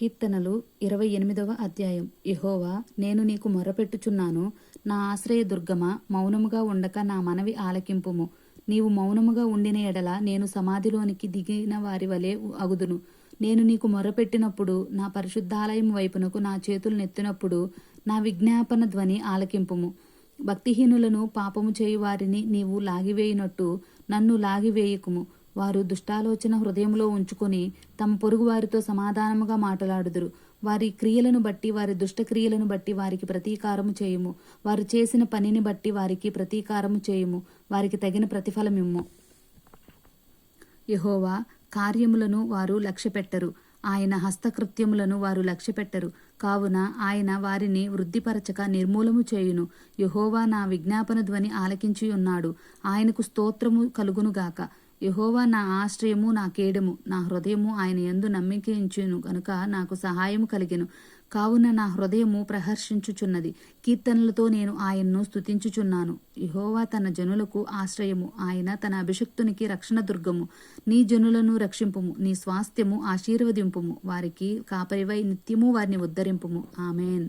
కీర్తనలు ఇరవై ఎనిమిదవ అధ్యాయం. యెహోవా నేను నీకు మొరపెట్టుచున్నాను. నా ఆశ్రయ దుర్గమ మౌనముగా ఉండక నా మనవి ఆలకింపుము. నీవు మౌనముగా ఉండిన ఎడల నేను సమాధిలోనికి దిగిన వారి వలె అగుదును. నేను నీకు మొరపెట్టినప్పుడు నా పరిశుద్ధాలయం వైపునకు నా చేతులు నెత్తినప్పుడు నా విజ్ఞాపన ధ్వని ఆలకింపుము. భక్తిహీనులను పాపము చేయు వారిని నీవు లాగివేయినట్టు నన్ను లాగివేయకుము. వారు దుష్టాలోచన హృదయంలో ఉంచుకొని తమ పొరుగు వారితో సమాధానముగా మాట్లాడుదురు. వారి క్రియలను బట్టి వారి దుష్టక్రియలను బట్టి వారికి ప్రతీకారము చేయుము. వారు చేసిన పనిని బట్టి వారికి ప్రతీకారము చేయుము. వారికి తగిన ప్రతిఫలమిమ్ము. యహోవా కార్యములను వారు లక్ష్యపెట్టరు. ఆయన హస్తకృత్యములను వారు లక్ష్యపెట్టరు. కావున ఆయన వారిని వృద్ధిపరచక నిర్మూలము చేయును. యహోవా నా విజ్ఞాపన ధ్వని ఆలకించి ఉన్నాడు ఆయనకు స్తోత్రము కలుగునుగాక. యహోవా నా ఆశ్రయము నా కేడము నా హృదయము ఆయన ఎందు నమ్మికించును గనుక నాకు సహాయము కలిగెను. కావున నా హృదయము ప్రహర్షించుచున్నది. కీర్తనలతో నేను ఆయన్ను స్తుతించుచున్నాను. యహోవా తన జనులకు ఆశ్రయము ఆయన తన అభిషక్తునికి రక్షణ దుర్గము. నీ జనులను రక్షింపుము నీ స్వాస్థ్యము ఆశీర్వదింపుము వారికి కాపరివై నిత్యము వారిని ఉద్ధరింపుము. ఆమెన్.